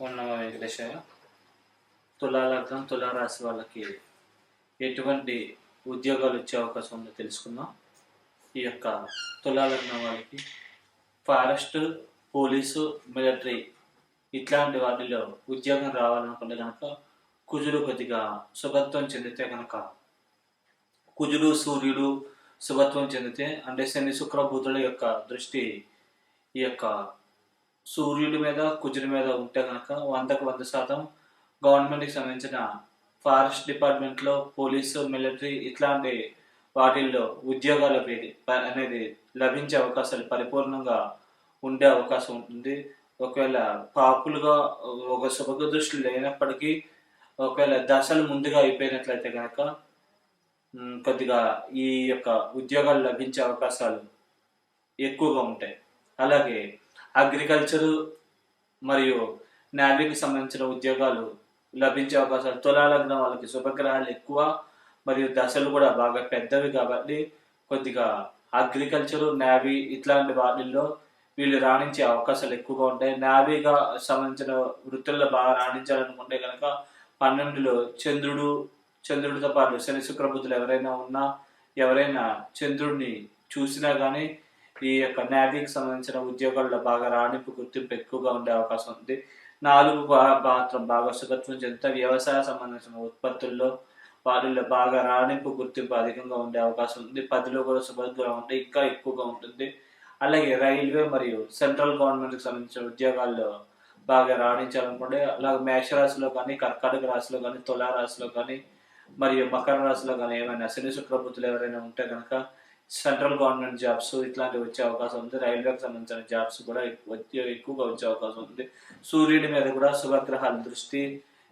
ఉన్న వెంకటేశయ్య తులాలగ్నం తులారాశి వాళ్ళకి ఎటువంటి ఉద్యోగాలు వచ్చే అవకాశం ఉందో తెలుసుకుందాం. ఈ యొక్క తులాలగ్నం వాళ్ళకి ఫారెస్ట్ పోలీసు మిలిటరీ ఇట్లాంటి వాటిలో ఉద్యోగం రావాలనుకుంటే కనుక కుజుడు కొద్దిగా శుభత్వం చెందితే కనుక కుజుడు సూర్యుడు శుభత్వం చెందితే అంటే శని శుక్ర బుధుల యొక్క దృష్టి ఈ యొక్క సూర్యుడి మీద కుజుడి మీద ఉంటే కనుక వందకు వంద శాతం గవర్నమెంట్కి సంబంధించిన ఫారెస్ట్ డిపార్ట్మెంట్లో పోలీసు మిలిటరీ ఇట్లాంటి వాటిల్లో ఉద్యోగాలు అనేది అనేది లభించే అవకాశాలు పరిపూర్ణంగా ఉండే అవకాశం ఉంటుంది. ఒకవేళ పాపులుగా ఒక శుభ దృష్టి లేనప్పటికీ ఒకవేళ దశలు ముందుగా అయిపోయినట్లయితే కనుక కొద్దిగా ఈ యొక్క ఉద్యోగాలు లభించే అవకాశాలు ఎక్కువగా ఉంటాయి. అలాగే అగ్రికల్చరు మరియు నావీకి సంబంధించిన ఉద్యోగాలు లభించే అవకాశాలు. తులాలగ్న వాళ్ళకి శుభగ్రహాలు ఎక్కువ మరియు దశలు కూడా బాగా పెద్దవి కాబట్టి కొద్దిగా అగ్రికల్చరు నావీ ఇట్లాంటి వాటిల్లో వీళ్ళు రాణించే అవకాశాలు ఎక్కువగా ఉంటాయి. నావీగా సంబంధించిన వృత్తుల్లో బాగా రాణించాలనుకుంటే కనుక పన్నెండులో చంద్రుడు చంద్రుడితో పాటు శని శుక్రబుద్ధులు ఎవరైనా ఉన్నా ఎవరైనా చంద్రుడిని చూసినా కానీ ఈ యొక్క నావీకి సంబంధించిన ఉద్యోగాల్లో బాగా రాణింపు గుర్తింపు ఎక్కువగా ఉండే అవకాశం ఉంది. నాలుగు మాత్రం బాగా సుగత్వం చెందుతా వ్యవసాయ సంబంధించిన ఉత్పత్తుల్లో వాటిల్లో బాగా రాణింపు గుర్తింపు అధికంగా ఉండే అవకాశం ఉంది. పదిలో కూడా సుభద్రంగా ఉంటే ఇంకా ఎక్కువగా ఉంటుంది. అలాగే రైల్వే మరియు సెంట్రల్ గవర్నమెంట్కి సంబంధించిన ఉద్యోగాల్లో బాగా రాణించాలనుకుంటే అలాగే మేషరాశిలో కానీ కర్కాటక రాశిలో కానీ తులారాశిలో కానీ మరియు మకర రాశిలో కానీ ఏమైనా శని శుక్రబుద్ధులు ఎవరైనా ఉంటే కనుక సెంట్రల్ గవర్నమెంట్ జాబ్స్ ఇట్లాంటివి వచ్చే అవకాశం ఉంది. రైల్వేకి సంబంధించిన జాబ్స్ కూడా ఎక్కువ- వచ్చే- ఎక్కువగా వచ్చే అవకాశం ఉంది. సూర్యుడి మీద కూడా శుభగ్రహాల దృష్టి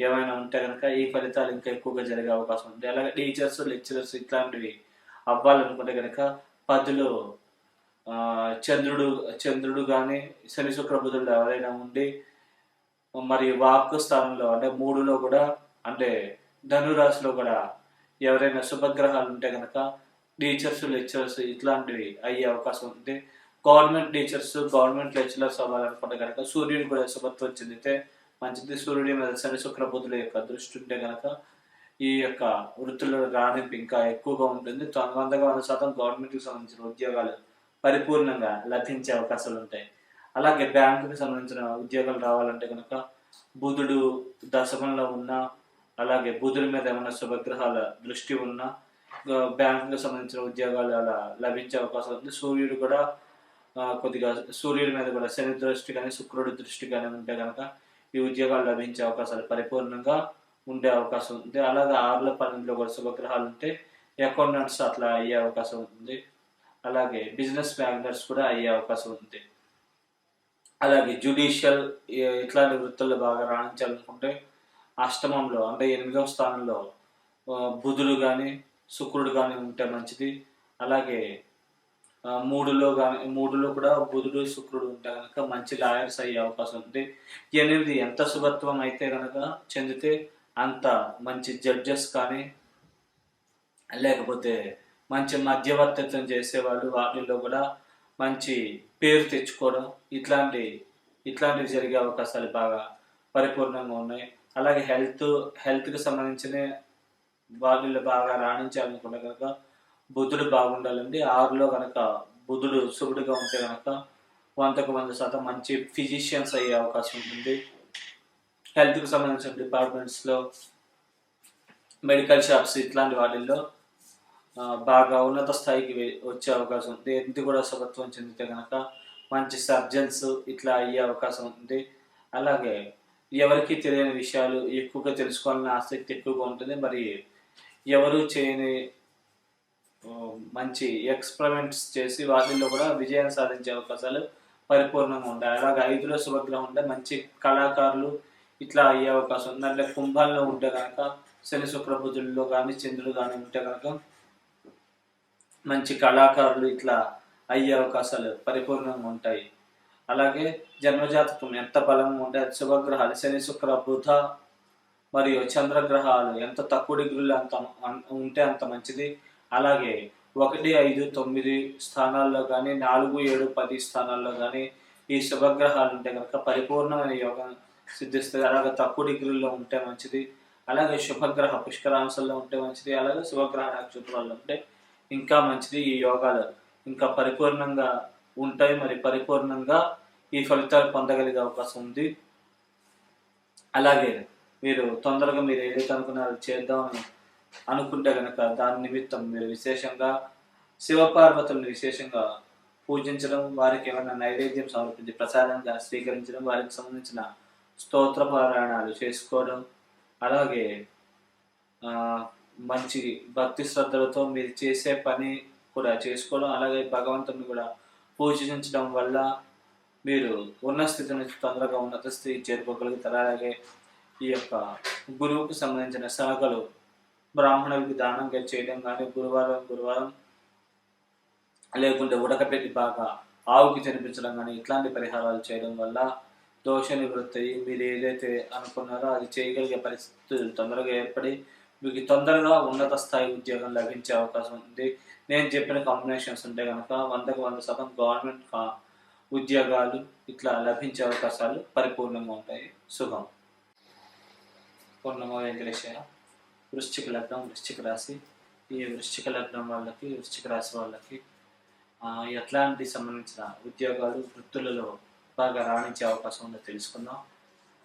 ఏమైనా ఉంటే కనుక ఈ ఫలితాలు ఇంకా ఎక్కువగా జరిగే అవకాశం ఉంది. అలాగే టీచర్స్ లెక్చరర్స్ ఇట్లాంటివి అవ్వాలనుకుంటే కనుక పదిలో చంద్రుడు చంద్రుడు కానీ శని శుక్ర బుధుడు ఎవరైనా ఉండి మరి వాక్ స్థానంలో అంటే మూడులో కూడా అంటే ధనురాశిలో కూడా ఎవరైనా శుభగ్రహాలు ఉంటే కనుక టీచర్స్ లెక్చరర్స్ ఇట్లాంటివి అయ్యే అవకాశం ఉంటుంది గవర్నమెంట్ టీచర్స్ గవర్నమెంట్ లెక్చరర్స్ అవ్వాలనుకుంటే కనుక సూర్యుడు కూడా శుభత్వం చెందితే మంచిది. సూర్యుడి మీద శని శుక్రబుద్ధుల యొక్క దృష్టి ఉంటే కనుక ఈ యొక్క వృత్తుల రాణింపు ఇంకా ఎక్కువగా ఉంటుంది. తొంభై వంద శాతం గవర్నమెంట్కి సంబంధించిన ఉద్యోగాలు పరిపూర్ణంగా లభించే అవకాశాలు ఉంటాయి. అలాగే బ్యాంకుకి సంబంధించిన ఉద్యోగాలు రావాలంటే కనుక బుధుడు దశమంలో ఉన్న అలాగే బుధుడి మీద ఏమైనా శుభగ్రహాల దృష్టి ఉన్నా గ- సంబంధించిన ఉద్యోగాలు అలా లభించే అవకాశం ఉంది. సూర్యుడు కూడా కొద్దిగా సూర్యుడి మీద కూడా శని దృష్టి కానీ శుక్రుడి దృష్టి కానీ ఉంటే కనుక ఈ ఉద్యోగాలు లభించే అవకాశాలు పరిపూర్ణంగా ఉండే అవకాశం ఉంది. అలాగే ఆరుల పన్నెండులో కూడా శుభగ్రహాలు ఉంటే అకౌంటెంట్స్ అట్లా అయ్యే అవకాశం ఉంది. అలాగే బిజినెస్ మ్యాగ్నర్స్ కూడా అయ్యే అవకాశం ఉంది. అలాగే జుడిషియల్ ఇట్లాంటి వృత్తుల్లో బాగా రాణించాలనుకుంటే అష్టమంలో అంటే ఎనిమిదవ స్థానంలో బుధుడు కానీ శుక్రుడు కానీ ఉంటే మంచిది. అలాగే మూడులో కానీ మూడులో కూడా బుధుడు శుక్రుడు ఉంటే కనుక మంచి లాయర్స్ అయ్యే అవకాశం ఉంది. ఎనిమిది ఎంత శుభత్వం అయితే కనుక చెందితే అంత మంచి జడ్జెస్ కానీ లేకపోతే మంచి మధ్యవర్తిత్వం చేసేవాళ్ళు వాటిల్లో కూడా మంచి పేరు తెచ్చుకోవడం ఇట్లాంటి ఇట్లాంటివి జరిగే అవకాశాలు బాగా పరిపూర్ణంగా ఉన్నాయి. అలాగే హెల్త్ హెల్త్కి సంబంధించిన వాటిల్లో బాగా రాణించాలనుకుంటే కనుక బుద్ధుడు బాగుండాలండి. ఆరులో కనుక బుధుడు శుభుడిగా ఉంటే కనుక వందకు వంద శాతం మంచి ఫిజిషియన్స్ అయ్యే అవకాశం ఉంటుంది. హెల్త్కి సంబంధించిన డిపార్ట్మెంట్స్లో మెడికల్ షాప్స్ ఇట్లాంటి వాటిల్లో బాగా ఉన్నత స్థాయికి వచ్చే అవకాశం ఉంది. ఎంత కూడా సభత్వం చెందితే కనుక మంచి సర్జన్స్ ఇట్లా అయ్యే అవకాశం ఉంది. అలాగే ఎవరికి తెలియని విషయాలు ఎక్కువగా తెలుసుకోవాలనే ఆసక్తి ఎక్కువగా ఉంటుంది. మరి ఎవరు చేయని మంచి ఎక్స్పెరిమెంట్స్ చేసి వాటిల్లో కూడా విజయం సాధించే అవకాశాలు పరిపూర్ణంగా ఉంటాయి. అలాగే ఐదులో శుభగ్రహం ఉంటే మంచి కళాకారులు ఇట్లా అయ్యే అవకాశం ఉంది. అంటే కుంభంలో ఉంటే కనుక శని శుక్రబుధుల్లో కానీ చంద్రుడు కానీ ఉంటే కనుక మంచి కళాకారులు ఇట్లా అయ్యే అవకాశాలు పరిపూర్ణంగా ఉంటాయి. అలాగే జన్మజాతకం ఎంత బలంగా ఉంటే అది శుభగ్రహాలు శని శుక్ర బుధ మరియు చంద్రగ్రహాలు ఎంత తక్కువ డిగ్రీలు అంత ఉంటే అంత మంచిది. అలాగే ఒకటి ఐదు తొమ్మిది స్థానాల్లో కానీ నాలుగు ఏడు పది స్థానాల్లో కానీ ఈ శుభగ్రహాలు ఉంటే కనుక పరిపూర్ణమైన యోగం సిద్ధిస్తుంది. అలాగే తక్కువ డిగ్రీల్లో ఉంటే మంచిది. అలాగే శుభగ్రహ పుష్కరాంశంలో ఉంటే మంచిది. అలాగే శుభగ్రహ నక్షత్రాల్లో ఉంటే ఇంకా మంచిది ఈ యోగాలు. ఇంకా పరిపూర్ణంగా ఉంటాయి. మరి పరిపూర్ణంగా ఈ ఫలితాలు పొందగలిగే అవకాశం ఉంది. అలాగే మీరు తొందరగా మీరు ఏదైతే అనుకున్నారో చేద్దామని అనుకుంటే కనుక దాని నిమిత్తం మీరు విశేషంగా శివపార్వతులను విశేషంగా పూజించడం వారికి ఏమైనా నైవేద్యం సమర్పించి ప్రసాదంగా స్వీకరించడం వారికి సంబంధించిన స్తోత్ర పారాయణాలు చేసుకోవడం అలాగే మంచి భక్తి శ్రద్ధలతో మీరు చేసే పని కూడా చేసుకోవడం అలాగే భగవంతుని కూడా పూజించడం వల్ల మీరు ఉన్న స్థితి నుంచి తొందరగా ఉన్నత స్థితి చేరుకోగలుగుతారు. అలాగే ఈ యొక్క గురువుకు సంబంధించిన శాఖలు బ్రాహ్మణులకి దానంగా చేయడం కానీ గురువారం గురువారం లేకుంటే ఉడకపెట్టి బాగా ఆవుకి తినిపించడం కానీ ఇట్లాంటి పరిహారాలు చేయడం వల్ల దోష నివృత్తి అయ్యి మీరు ఏదైతే అనుకున్నారో అది చేయగలిగే పరిస్థితులు తొందరగా ఏర్పడి మీకు తొందరగా ఉన్నత స్థాయి ఉద్యోగం లభించే అవకాశం ఉంది. నేను చెప్పిన కాంబినేషన్స్ ఉంటే కనుక వందకు వంద శాతం గవర్నమెంట్ కా- ఉద్యోగాలు ఇట్లా లభించే అవకాశాలు పరిపూర్ణంగా ఉంటాయి. శుభం పూర్ణమ వెంకటేశ్వర వృశ్చిక లగ్నం వృశ్చిక రాశి. ఈ వృశ్చిక లగ్నం వాళ్ళకి వృశ్చిక రాశి వాళ్ళకి ఎట్లాంటి సంబంధించిన ఉద్యోగాలు వృత్తులలో బాగా రాణించే అవకాశం ఉందో తెలుసుకుందాం.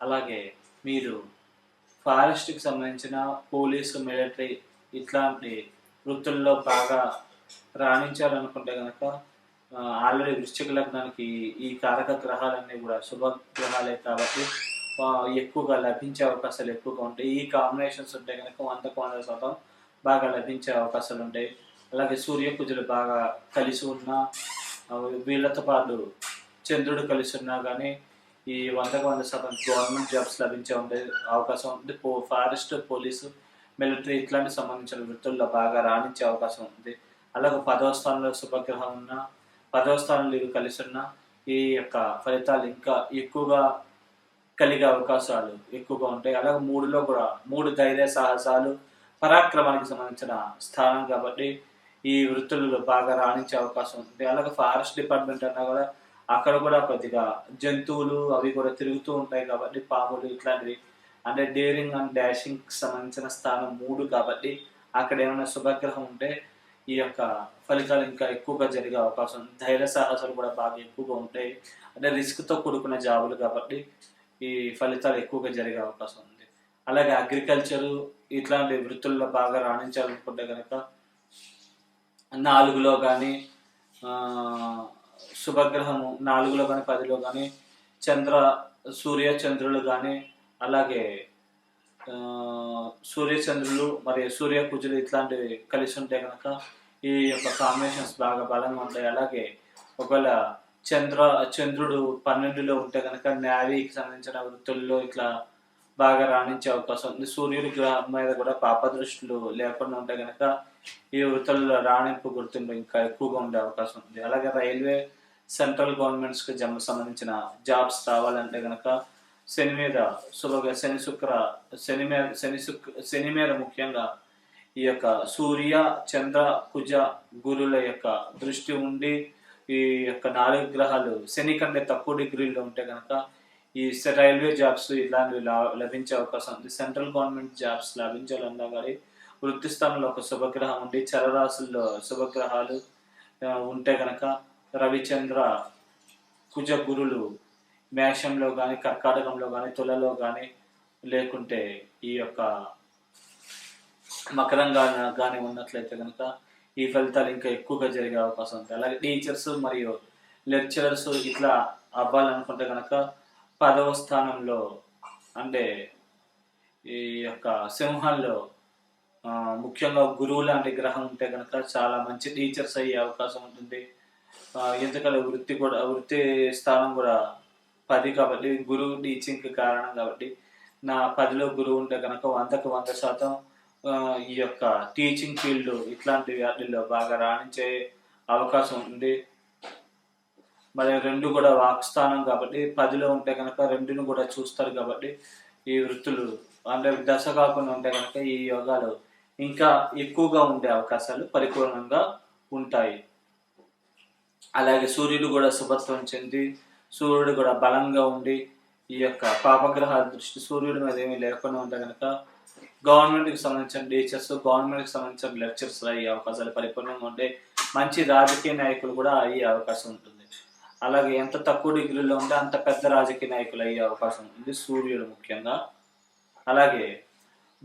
అలాగే మీరు ఫారెస్ట్కి సంబంధించిన పోలీసు మిలిటరీ ఇట్లాంటి వృత్తుల్లో బాగా రాణించాలనుకుంటే కనుక ఆల్రెడీ వృశ్చిక లగ్నానికి ఈ కారక గ్రహాలన్నీ కూడా శుభ గ్రహాలే కాబట్టి ఎక్కువగా లభించే అవకాశాలు ఎక్కువగా ఉంటాయి. ఈ కాంబినేషన్స్ ఉంటే కనుక వందకు వంద శాతం బాగా లభించే అవకాశాలు ఉంటాయి. అలాగే సూర్యకుజులు బాగా కలిసి ఉన్నా వీళ్ళతో పాటు చంద్రుడు కలిసి ఉన్నా కానీ ఈ వందకు వంద శాతం గవర్నమెంట్ జాబ్స్ లభించే ఉండే అవకాశం ఉంది. పో ఫారెస్ట్ పోలీసు మిలిటరీ ఇట్లాంటి సంబంధించిన వృత్తుల్లో బాగా రాణించే అవకాశం ఉంది. అలాగే పదవ స్థానంలో శుభగ్రహం ఉన్న పదవ స్థానంలో ఇవి కలిసి ఉన్న ఈ యొక్క ఫలితాలు ఇంకా ఎక్కువగా కలిగే అవకాశాలు ఎక్కువగా ఉంటాయి. అలాగే మూడులో కూడా మూడు ధైర్య సాహసాలు పరాక్రమానికి సంబంధించిన స్థానం కాబట్టి ఈ వృత్తులలో బాగా రాణించే అవకాశం ఉంది అలాగే ఫారెస్ట్ డిపార్ట్మెంట్ అన్నా కూడా అక్కడ కూడా కొద్దిగా జంతువులు అవి కూడా తిరుగుతూ ఉంటాయి కాబట్టి పాములు ఇట్లాంటివి. అంటే డేరింగ్ అండ్ డాషింగ్కి సంబంధించిన స్థానం మూడు కాబట్టి అక్కడ ఏమైనా శుభగ్రహం ఉంటే ఈ యొక్క ఫలితాలు ఇంకా ఎక్కువగా జరిగే అవకాశం. ధైర్య సాహసాలు కూడా బాగా ఎక్కువగా ఉంటాయి. అంటే రిస్క్తో కూడుకున్న జాబులు కాబట్టి ఈ ఫలితాలు ఎక్కువగా జరిగే అవకాశం ఉంది. అలాగే అగ్రికల్చరు ఇట్లాంటి వృత్తుల్లో బాగా రాణించాలనుకుంటే కనుక నాలుగులో కానీ శుభగ్రహము నాలుగులో కానీ పదిలో కానీ చంద్ర సూర్య చంద్రులు కానీ అలాగే సూర్యచంద్రులు సూర్య చంద్రులు మరి సూర్య కుజులు ఇట్లాంటివి కలిసి ఉంటే కనుక ఈ యొక్క కాంబినేషన్స్ బాగా బలంగా ఉంటాయి. అలాగే ఒకవేళ చంద్ర చంద్రుడు పన్నెండులో ఉంటే కనుక నేవీకి సంబంధించిన వృత్తుల్లో ఇట్లా బాగా రాణించే అవకాశం ఉంది. సూర్యుడి గ్రహం మీద కూడా పాపదృష్టిలు లేకుండా ఉంటే కనుక ఈ వృత్తుల్లో రాణింపు గుర్తింపు ఇంకా ఎక్కువగా ఉండే అవకాశం ఉంది. అలాగే రైల్వే సెంట్రల్ గవర్నమెంట్స్కి జమ సంబంధించిన జాబ్స్ రావాలంటే కనుక శని మీద సులభంగా శని శుక్ర శని మీద శని శుక్ర శని మీద ముఖ్యంగా ఈ యొక్క సూర్య చంద్ర కుజ గురుల యొక్క దృష్టి ఉండి ఈ యొక్క నాలుగు గ్రహాలు శని కంటే తక్కువ డిగ్రీలో ఉంటే కనుక ఈ రైల్వే జాబ్స్ ఇలాంటివి లా- లభించే అవకాశం ఉంది. సెంట్రల్ గవర్నమెంట్ జాబ్స్ లభించాలన్నా కానీ వృత్తి స్థానంలో ఒక శుభగ్రహం ఉండి చరరాశుల్లో శుభగ్రహాలు ఉంటే కనుక రవిచంద్ర కుజ గురులు మేషంలో కానీ కర్కాటకంలో కానీ తులలో కానీ లేకుంటే ఈ యొక్క మకరంగా కానీ ఉన్నట్లయితే కనుక ఈ ఫలితాలు ఇంకా ఎక్కువగా జరిగే అవకాశం ఉంది. అలాగే టీచర్స్ మరియు లెక్చరర్స్ ఇట్లా అవ్వాలనుకుంటే కనుక పదవ స్థానంలో అంటే ఈ యొక్క సింహంలో ముఖ్యంగా గురువు లాంటి గ్రహం ఉంటే కనుక చాలా మంచి టీచర్స్ అయ్యే అవకాశం ఉంటుంది. ఎందుకంటే వృత్తి కూడా వృత్తి స్థానం కూడా పది కాబట్టి గురువు టీచింగ్కి కారణం కాబట్టి నా పదిలో గురువు ఉంటే కనుక వందకు వంద శాతం ఈ యొక్క టీచింగ్ ఫీల్డ్ ఇట్లాంటి వాటిల్లో బాగా రాణించే అవకాశం ఉంది. మరి రెండు కూడా వాక్స్థానం కాబట్టి పదిలో ఉంటే కనుక రెండును కూడా చూస్తారు కాబట్టి ఈ వృత్తులు అంటే దశ కాకుండా ఉంటే కనుక ఈ యోగాలు ఇంకా ఎక్కువగా ఉండే అవకాశాలు పరిపూర్ణంగా ఉంటాయి. అలాగే సూర్యుడు కూడా శుభత్వం చెంది సూర్యుడు కూడా బలంగా ఉండి ఈ యొక్క పాపగ్రహాల దృష్టి సూర్యుడి మీద ఏమీ లేకుండా ఉంటే కనుక గవర్నమెంట్కి సంబంధించిన టీచర్స్ గవర్నమెంట్కి సంబంధించిన లెక్చర్స్ అయ్యే అవకాశాలు పరిపూర్ణంగా ఉంటే మంచి రాజకీయ నాయకులు కూడా అయ్యే అవకాశం ఉంటుంది. అలాగే ఎంత తక్కువ డిగ్రీలో ఉంటే అంత పెద్ద రాజకీయ నాయకులు అయ్యే అవకాశం ఉంటుంది. సూర్యుడు ముఖ్యంగా. అలాగే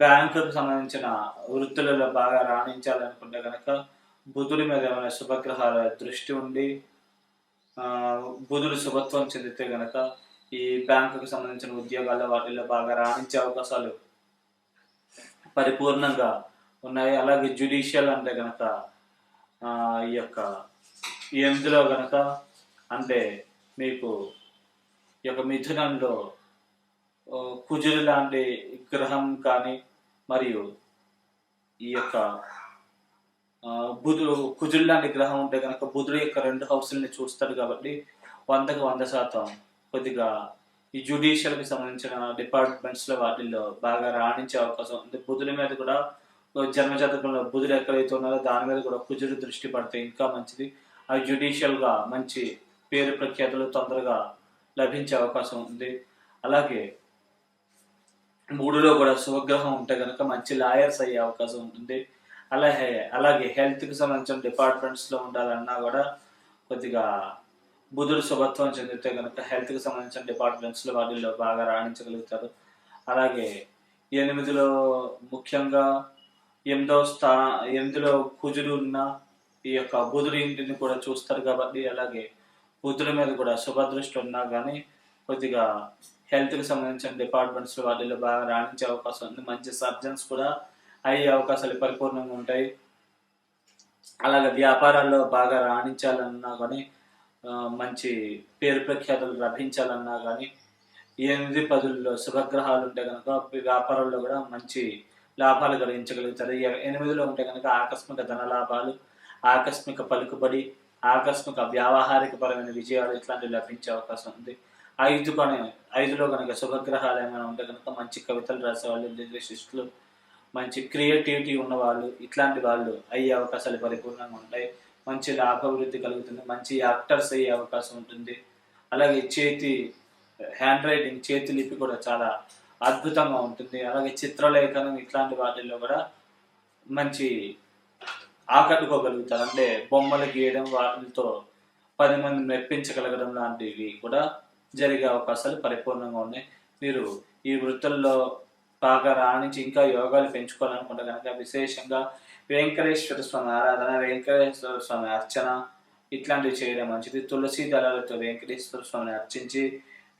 బ్యాంకుకు సంబంధించిన వృత్తులలో బాగా రాణించాలనుకుంటే కనుక బుధుడి మీద ఏమైనా శుభగ్రహాల దృష్టి ఉండి ఆ, బుధుడు శుభత్వం చెందితే కనుక ఈ బ్యాంకుకు సంబంధించిన ఉద్యోగాల్లో వాటిల్లో బాగా రాణించే అవకాశాలు పరిపూర్ణంగా ఉన్నాయి. అలాగే జ్యుడిషియల్ అంటే కనుక ఈ యొక్క ఎందులో కనుక అంటే మీకు ఈ యొక్క మిథునంలో కుజులు లాంటి గ్రహం కానీ మరియు ఈ యొక్క బుధుడు కుజుడు లాంటి గ్రహం ఉంటే కనుక బుధుడు యొక్క రెండు హౌసుల్ని చూస్తాడు కాబట్టి వందకు వంద శాతం కొద్దిగా ఈ judicial కి సంబంధించిన డిపార్ట్మెంట్స్లో వాటిల్లో బాగా రాణించే అవకాశం ఉంది. బుధుల మీద కూడా జన్మజాతకంలో బుధులు ఎక్కడైతే ఉన్నారో దాని మీద కూడా కుజుడు దృష్టి పడితే ఇంకా మంచిది. ఆ judicial గా మంచి పేరు ప్రఖ్యాతులు తొందరగా లభించే అవకాశం ఉంది. అలాగే మూడులో కూడా శుభగ్రహం ఉంటే కనుక మంచి లాయర్స్ అయ్యే అవకాశం ఉంటుంది అలాగే అలాగే హెల్త్కి సంబంధించిన డిపార్ట్మెంట్స్లో ఉండాలన్నా కూడా కొద్దిగా బుధుడు శుభత్వం చెందితే కనుక హెల్త్కి సంబంధించిన డిపార్ట్మెంట్స్లో వాటిల్లో బాగా రాణించగలుగుతారు అలాగే ఎనిమిదిలో ముఖ్యంగా ఎనిమిదో స్థా ఎనిమిదిలో కుజుడు ఉన్న ఈ యొక్క బుధుడి ఇంటిని కూడా చూస్తారు కాబట్టి అలాగే బుధుడి మీద కూడా శుభదృష్టి ఉన్నా కానీ కొద్దిగా హెల్త్కి సంబంధించిన డిపార్ట్మెంట్స్ వాటిల్లో బాగా రాణించే అవకాశం ఉంది. మంచి సర్జన్స్ కూడా అయ్యే అవకాశాలు పరిపూర్ణంగా ఉంటాయి. అలాగే వ్యాపారాల్లో బాగా రాణించాలన్నా కానీ మంచి పేరు ప్రఖ్యాతులు లభించాలన్నా కానీ ఎనిమిది పదుల్లో శుభగ్రహాలు ఉంటే కనుక వ్యాపారంలో కూడా మంచి లాభాలు కలిగించగలుగుతారు. ఎనిమిదిలో ఉంటే కనుక ఆకస్మిక ధన లాభాలు ఆకస్మిక పలుకుబడి ఆకస్మిక వ్యావహారిక పరమైన విజయాలు ఇట్లాంటివి లభించే అవకాశం ఉంది. ఐదు కానీ ఐదులో కనుక శుభగ్రహాలు ఏమైనా ఉంటే కనుక మంచి కవితలు రాసేవాళ్ళు లిరిసిస్టులు మంచి క్రియేటివిటీ ఉన్నవాళ్ళు ఇట్లాంటి వాళ్ళు అయ్యే అవకాశాలు పరిపూర్ణంగా ఉంటాయి. మంచి లాభాభివృద్ధి కలుగుతుంది మంచి యాక్టర్స్ అయ్యే అవకాశం ఉంటుంది. అలాగే చేతి హ్యాండ్ రైటింగ్ చేతి లిపి కూడా చాలా అద్భుతంగా ఉంటుంది. అలాగే చిత్రలేఖనం ఇట్లాంటి వాటిల్లో కూడా మంచి ఆకట్టుకోగలుగుతారు. అంటే బొమ్మలు గీయడం వాటితో పది మంది మెప్పించగలగడం లాంటివి కూడా జరిగే అవకాశాలు పరిపూర్ణంగా ఉన్నాయి. మీరు ఈ వృత్తుల్లో బాగా రాణించి ఇంకా యోగాలు పెంచుకోవాలనుకుంటే కనుక విశేషంగా వెంకటేశ్వర స్వామి ఆరాధన వెంకటేశ్వర స్వామి అర్చన ఇట్లాంటివి చేయడం మంచిది. తులసి దళాలతో వెంకటేశ్వర స్వామిని అర్చించి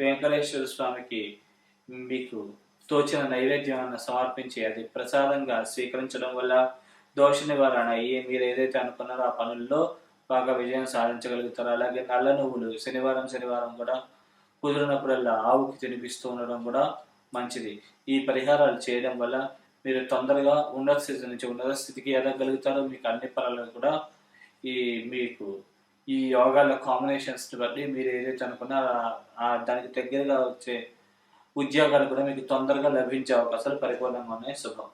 వెంకటేశ్వర స్వామికి మీకు తోచిన నైవేద్యాన్ని సమర్పించి అది ప్రసాదంగా స్వీకరించడం వల్ల దోష నివారణ అయ్యి మీరు ఏదైతే అనుకున్నారో ఆ పనుల్లో బాగా విజయం సాధించగలుగుతారు. అలాగే నల్ల నువ్వులు శనివారం శనివారం కూడా కుదిరినప్పుడల్లా ఆవుకి తినిపిస్తూ ఉండడం కూడా మంచిది. ఈ పరిహారాలు చేయడం వల్ల మీరు తొందరగా ఉన్నత స్థితి నుంచి ఉన్నత స్థితికి ఎదగలుగుతారు మీకు అన్ని పనులను కూడా ఈ మీకు ఈ యోగాల కాంబినేషన్స్ బట్టి మీరు ఏదైతే అనుకున్నారో దానికి దగ్గరగా వచ్చే ఉద్యోగాలు కూడా మీకు తొందరగా లభించే అవకాశాలు పరిపూర్ణంగా ఉన్నాయి. శుభం.